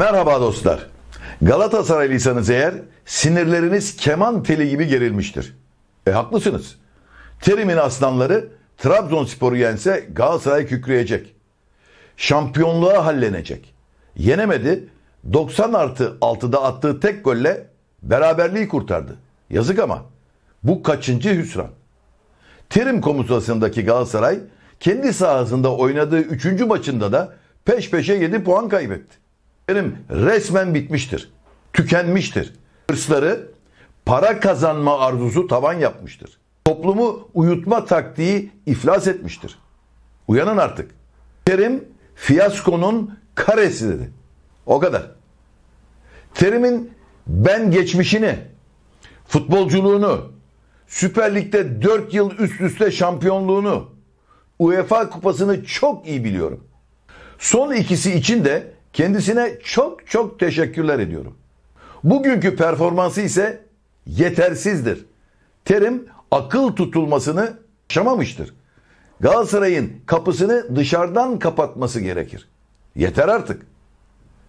Merhaba dostlar. Galatasaraylıysanız eğer sinirleriniz keman teli gibi gerilmiştir. E haklısınız. Terim'in aslanları Trabzonspor'u yense Galatasaray kükreyecek. Şampiyonluğa hallenecek. Yenemedi. 90 artı 6'da attığı tek golle beraberliği kurtardı. Yazık ama. Bu kaçıncı hüsran? Terim komutasındaki Galatasaray kendi sahasında oynadığı 3. maçında da peş peşe 7 puan kaybetti. Terim resmen bitmiştir. Tükenmiştir. Hırsları para kazanma arzusu tavan yapmıştır. Toplumu uyutma taktiği iflas etmiştir. Uyanın artık. Terim fiyaskonun karesi dedi. O kadar. Terim'in ben geçmişini, futbolculuğunu, Süper Lig'de 4 yıl üst üste şampiyonluğunu, UEFA kupasını çok iyi biliyorum. Son ikisi için de kendisine çok çok teşekkürler ediyorum. Bugünkü performansı ise yetersizdir. Terim akıl tutulmasını aşamamıştır. Galatasaray'ın kapısını dışarıdan kapatması gerekir. Yeter artık.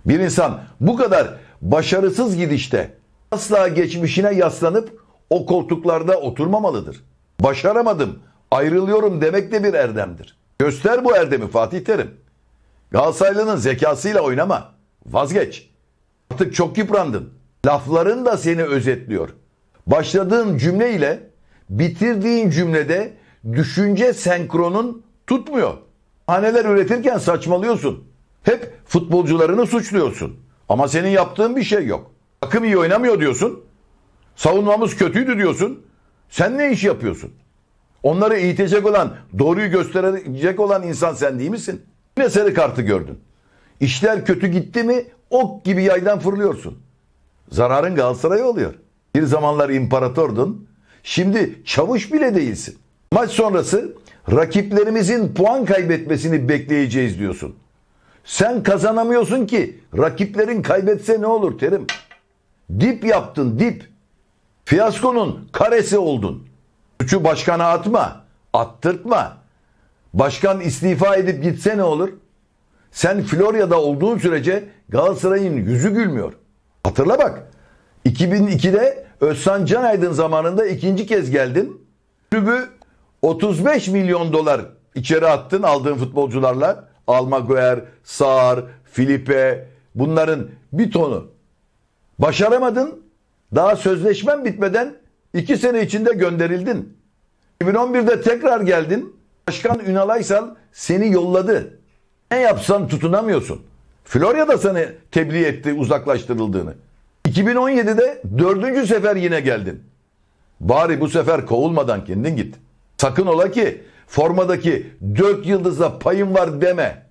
Bir insan bu kadar başarısız gidişte asla geçmişine yaslanıp o koltuklarda oturmamalıdır. Başaramadım, ayrılıyorum demek de bir erdemdir. Göster bu erdemi Fatih Terim. Galatasaraylı'nın zekasıyla oynama. Vazgeç. Artık çok yıprandın. Lafların da seni özetliyor. Başladığın cümle ile bitirdiğin cümlede düşünce senkronun tutmuyor. Haneler üretirken saçmalıyorsun. Hep futbolcularını suçluyorsun. Ama senin yaptığın bir şey yok. Takım iyi oynamıyor diyorsun. Savunmamız kötüydü diyorsun. Sen ne iş yapıyorsun? Onları eğitecek olan, doğruyu gösterecek olan insan sen değil misin? Yine sarı kartı gördün. İşler kötü gitti mi ok gibi yaydan fırlıyorsun. Zararın Galatasaray'a oluyor. Bir zamanlar imparatordun. Şimdi çavuş bile değilsin. Maç sonrası rakiplerimizin puan kaybetmesini bekleyeceğiz diyorsun. Sen kazanamıyorsun ki rakiplerin kaybetse ne olur Terim? Dip yaptın dip. Fiyaskonun karesi oldun. Suçu başkana atma. Attırtma. Başkan istifa edip gitse ne olur? Sen Florya'da olduğun sürece Galatasaray'ın yüzü gülmüyor. Hatırla bak. 2002'de Özcan Canaydın zamanında ikinci kez geldin. Kulübü 35 milyon dolar içeri attın aldığın futbolcularla. Almaguer, Sar, Filipe bunların bir tonu. Başaramadın. Daha sözleşmen bitmeden iki sene içinde gönderildin. 2011'de tekrar geldin. Başkan Ünal Aysal seni yolladı. Ne yapsan tutunamıyorsun. Florya da seni tebliğ etti uzaklaştırıldığını. 2017'de dördüncü sefer yine geldin. Bari bu sefer kovulmadan kendin git. Sakın ola ki formadaki dört yıldızla payın var deme.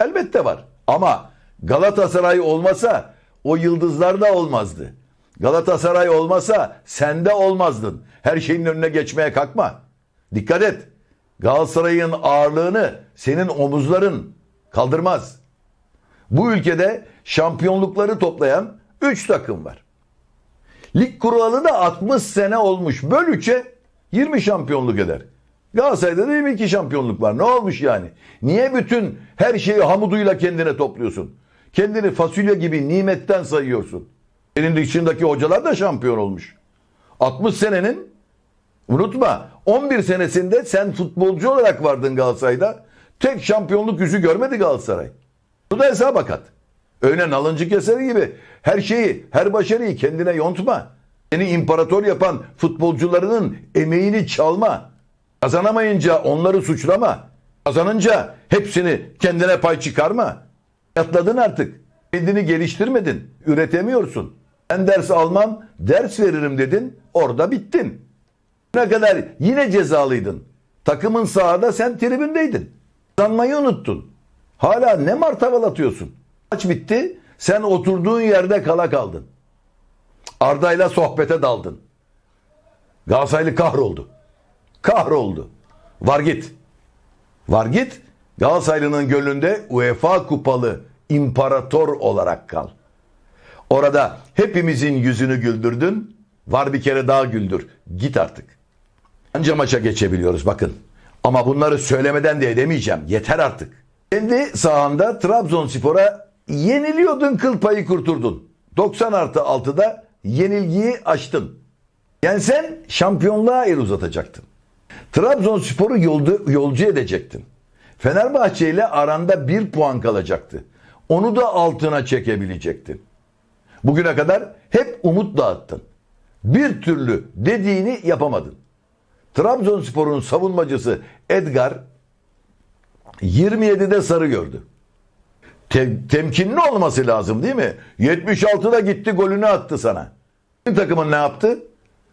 Elbette var. Ama Galatasaray olmasa o yıldızlar da olmazdı. Galatasaray olmasa sen de olmazdın. Her şeyin önüne geçmeye kalkma. Dikkat et. Galatasaray'ın ağırlığını senin omuzların kaldırmaz. Bu ülkede şampiyonlukları toplayan 3 takım var. Lig kuralı da 60 sene olmuş. Böl 3'e 20 şampiyonluk eder. Galatasaray'da da 22 şampiyonluk var. Ne olmuş yani? Niye bütün her şeyi hamuduyla kendine topluyorsun? Kendini fasulye gibi nimetten sayıyorsun. Senin dışındaki hocalar da şampiyon olmuş. 60 senenin unutma 11 senesinde sen futbolcu olarak vardın Galatasaray'da. Tek şampiyonluk yüzü görmedi Galatasaray. Bu da hesaba kat. Öyle nalıncı keseri gibi her şeyi, her başarıyı kendine yontma. Seni imparator yapan futbolcularının emeğini çalma. Kazanamayınca onları suçlama. Kazanınca hepsini kendine pay çıkarma. Yatladın artık. Kendini geliştirmedin. Üretemiyorsun. Ben ders almam, ders veririm dedin. Orada bittin. Ne kadar yine cezalıydın. Takımın sahada sen tribündeydin. Kazanmayı unuttun. Hala ne martaval Maç bitti. Sen oturduğun yerde kala kaldın. Arda'yla sohbete daldın. Galatasaraylı kahroldu. Kahroldu. Var git. Var git. Galatasaraylı'nın gönlünde UEFA kupalı imparator olarak kal. Orada hepimizin yüzünü güldürdün. Var bir kere daha güldür. Git artık. Anca maça geçebiliyoruz bakın. Ama bunları söylemeden de edemeyeceğim. Yeter artık. Kendi sahanda Trabzonspor'a yeniliyordun kıl payı kurturdun. 90 artı 6'da yenilgiyi aştın. Yensen şampiyonluğa el uzatacaktın. Trabzonspor'u yolcu, yolcu edecektin. Fenerbahçe ile aranda bir puan kalacaktı. Onu da altına çekebilecektin. Bugüne kadar hep umut dağıttın. Bir türlü dediğini yapamadın. Trabzonspor'un savunmacısı Edgar 27'de sarı gördü. Te- temkinli olması lazım değil mi? 76'da gitti golünü attı sana. Takımın ne yaptı?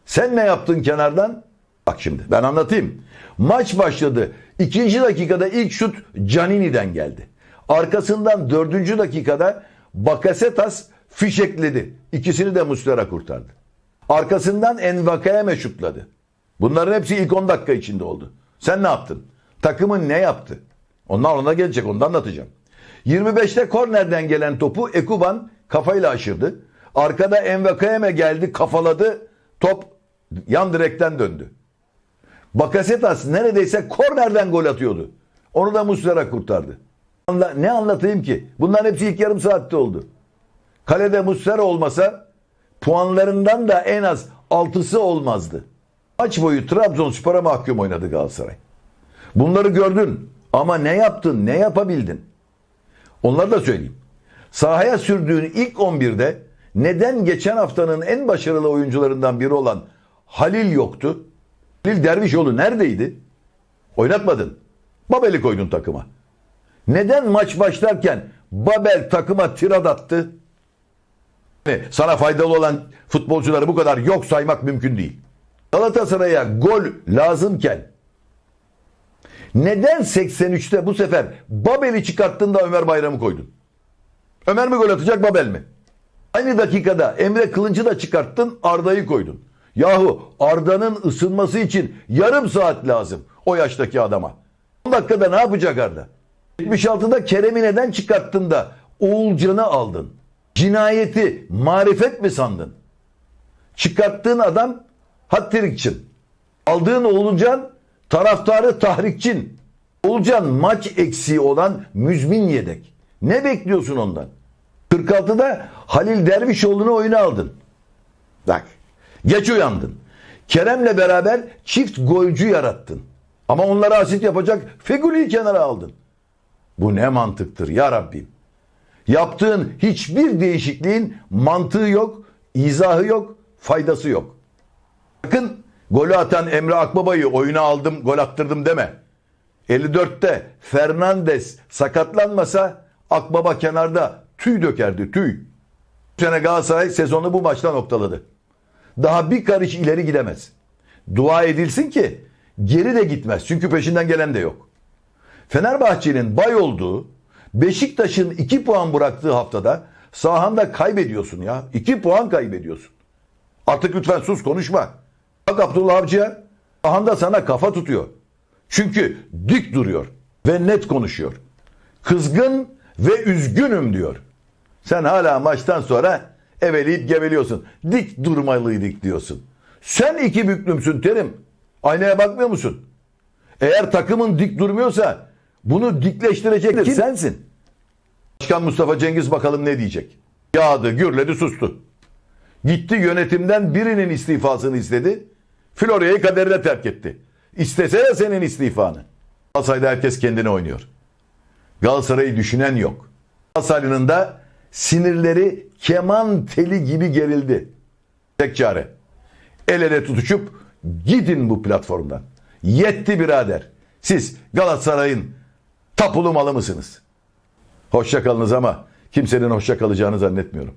Sen ne yaptın kenardan? Bak şimdi ben anlatayım. Maç başladı. İkinci dakikada ilk şut Canini'den geldi. Arkasından dördüncü dakikada Bakasetas fişekledi. İkisini de Muslera kurtardı. Arkasından Envakayeme şutladı. Bunların hepsi ilk 10 dakika içinde oldu. Sen ne yaptın? Takımın ne yaptı? Onlar ona gelecek, onu anlatacağım. 25'te kornerden gelen topu Ekuban kafayla aşırdı. Arkada Envakayeme geldi, kafaladı. Top yan direkten döndü. Bakasetas neredeyse kornerden gol atıyordu. Onu da Muslera kurtardı. Ne anlatayım ki? Bunların hepsi ilk yarım saatte oldu. Kalede Muslera olmasa puanlarından da en az 6'sı olmazdı. Maç boyu Trabzonspor'a mahkum oynadı Galatasaray. Bunları gördün ama ne yaptın, ne yapabildin? Onları da söyleyeyim. Sahaya sürdüğün ilk 11'de neden geçen haftanın en başarılı oyuncularından biri olan Halil yoktu? Halil Dervişoğlu neredeydi? Oynatmadın. Babel'i koydun takıma. Neden maç başlarken Babel takıma tirad attı? Sana faydalı olan futbolcuları bu kadar yok saymak mümkün değil. Galatasaray'a gol lazımken neden 83'te bu sefer Babel'i çıkarttın da Ömer Bayram'ı koydun? Ömer mi gol atacak Babel mi? Aynı dakikada Emre Kılınç'ı da çıkarttın Arda'yı koydun. Yahu Arda'nın ısınması için yarım saat lazım o yaştaki adama. 10 dakikada ne yapacak Arda? 76'da Kerem'i neden çıkarttın da Oğulcan'ı aldın? Cinayeti marifet mi sandın? Çıkarttığın adam Hattirikçin. Aldığın Oğulcan taraftarı tahrikçin. Oğulcan maç eksiği olan müzmin yedek. Ne bekliyorsun ondan? 46'da Halil Dervişoğlu'nu oyuna aldın. Bak geç uyandın. Kerem'le beraber çift golcü yarattın. Ama onlara asit yapacak Fegüli'yi kenara aldın. Bu ne mantıktır ya Rabbim. Yaptığın hiçbir değişikliğin mantığı yok, izahı yok, faydası yok. Sakın golü atan Emre Akbaba'yı oyuna aldım, gol attırdım deme. 54'te Fernandes sakatlanmasa Akbaba kenarda tüy dökerdi, tüy. Bu sene Galatasaray sezonu bu maçta noktaladı. Daha bir karış ileri gidemez. Dua edilsin ki geri de gitmez. Çünkü peşinden gelen de yok. Fenerbahçe'nin bay olduğu Beşiktaş'ın 2 puan bıraktığı haftada sahanda kaybediyorsun ya. 2 puan kaybediyorsun. Artık lütfen sus konuşma. Bak Abdullah Avcı'ya sahanda sana kafa tutuyor. Çünkü dik duruyor ve net konuşuyor. Kızgın ve üzgünüm diyor. Sen hala maçtan sonra eveleyip geveliyorsun. Dik durmalıydık diyorsun. Sen iki büklümsün Terim. Aynaya bakmıyor musun? Eğer takımın dik durmuyorsa bunu dikleştirecek kim? sensin. Başkan Mustafa Cengiz bakalım ne diyecek? Yağdı, gürledi, sustu. Gitti yönetimden birinin istifasını istedi. Florya'yı kaderine terk etti. İstese ya senin istifanı. Galatasaray'da herkes kendine oynuyor. Galatasaray'ı düşünen yok. Galatasaray'ın da sinirleri keman teli gibi gerildi. Tek çare. El ele tutuşup gidin bu platformdan. Yetti birader. Siz Galatasaray'ın tapulu malı mısınız? Hoşça kalınız ama kimsenin hoşça kalacağını zannetmiyorum.